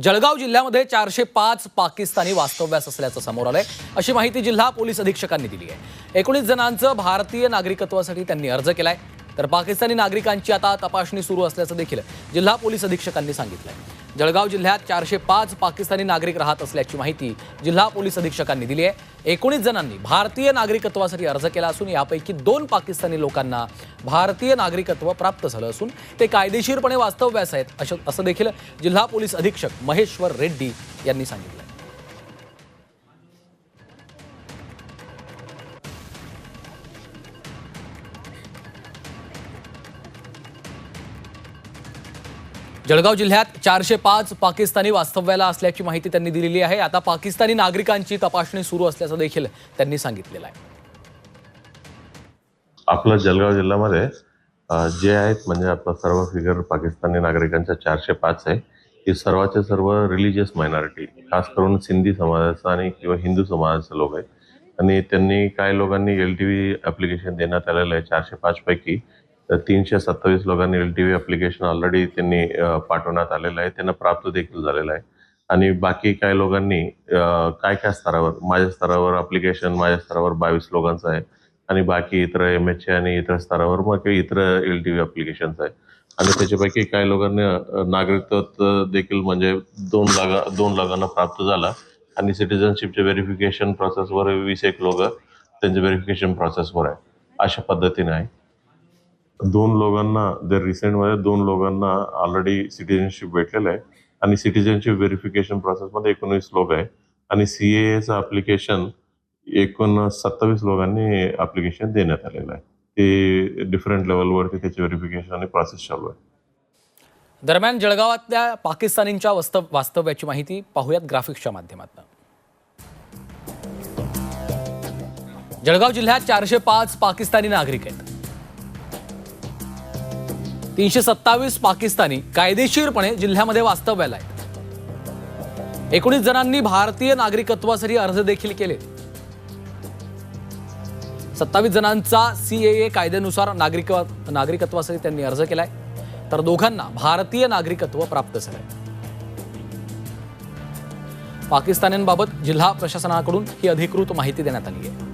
जळगाव जिल्ह्यामध्ये चारशे पाच पाकिस्तानी वास्तव्यास असल्याचं समोर आलंय. अशी माहिती जिल्हा पोलीस अधीक्षकांनी दिली आहे. एकोणीस जणांचं भारतीय नागरिकत्वासाठी त्यांनी अर्ज केलाय. तर पाकिस्तानी नागरिकांची आता तपासणी सुरू असल्याचं देखील जिल्हा पोलीस अधीक्षकांनी सांगितलंय. जळगाव जिल्ह्यात चारशे पाच पाकिस्तानी नागरिक राहत असल्याची माहिती जिल्हा पोलीस अधीक्षकांनी दिली आहे. एकोणीस जणांनी भारतीय नागरिकत्वासाठी अर्ज केला असून यापैकी दोन पाकिस्तानी लोकांना भारतीय नागरिकत्व प्राप्त झालं असून ते कायदेशीरपणे वास्तव्यास आहेत असं असं देखील जिल्हा पोलीस अधीक्षक महेश्वर रेड्डी यांनी सांगितलं. जळगाव जिल्ह्यात चारशे पाच पाकिस्तानी वास्तव्याला असल्याची माहिती त्यांनी दिलेली आहे. आता पाकिस्तानी नागरिकांची तपासणी सुरू असल्याचं देखील त्यांनी सांगितलेलं आहे. आपलं जळगाव जिल्ह्यामध्ये जे आहेत म्हणजे आपलं सर्व फिगर पाकिस्तानी नागरिकांच्या चारशे पाच आहे ही सर्वाचे सर्व रिलिजियस मायनॉरिटी खास करून सिंधी समाजाचा आणि किंवा हिंदू समाजाचे लोक आहेत. आणि त्यांनी काही लोकांनी एल टी व्ही ॲप्लिकेशन देण्यात आलेलं आहे चारशे पाच पैकी. तीनशे सत्तावीस लोकांनी L T V application already त्यांनी पाठवण्यात आलेलं आहे. त्यांना प्राप्त देखील झालेलं आहे. आणि बाकी काही लोकांनी काय काय स्तरावर माझ्या स्तरावर ॲप्लिकेशन माझ्या स्तरावर बावीस लोकांचं आहे. आणि बाकी इतर एम एच ए आणि इतर स्तरावर मग काही इतर एल टी व्ही ॲप्लिकेशन्स आहे. आणि त्याच्यापैकी काही लोकांना नागरिकत्व देखील म्हणजे दोन लागा दोन लोकांना प्राप्त झाला. आणि सिटिझनशिपच्या व्हेरिफिकेशन प्रोसेसवर वीस एक लोक त्यांच्या व्हेरिफिकेशन प्रोसेसवर आहे. अशा पद्धतीने आहे. दोन लोकांना जर रिसेंटमध्ये दोन लोकांना ऑलरेडी सिटिझनशिप भेटलेलं आहे आणि सिटिझनशिप व्हेरिफिकेशन प्रोसेसमध्ये एकोणवीस लोक आहे आणि सी एचं अप्लिकेशन एकूण सत्तावीस लोकांनी अप्लिकेशन देण्यात आलेलं आहे. ते डिफरंट लेवलवरती त्याची व्हेरिफिकेशन आणि प्रोसेस चालू आहे. दरम्यान जळगावातल्या पाकिस्तानींच्या वास्तव वास्तव्याची माहिती पाहूयात ग्राफिक्सच्या माध्यमातून. जळगाव जिल्ह्यात चारशे पाच पाकिस्तानी नागरिक आहेत. तीनशे सत्तावीस पाकिस्तानी कायदेशीरपणे जिल्ह्यामध्ये वास्तव्याला आहेत. एकोणीस जणांनी भारतीय नागरिकत्वासाठी अर्ज देखील केले. सत्तावीस जणांचा सीएए कायद्यानुसार नागरिक नागरिकत्वासाठी त्यांनी अर्ज केलाय. तर दोघांना भारतीय नागरिकत्व प्राप्त झालंय. पाकिस्तान्यांबाबत जिल्हा प्रशासनाकडून ही अधिकृत माहिती देण्यात आली आहे.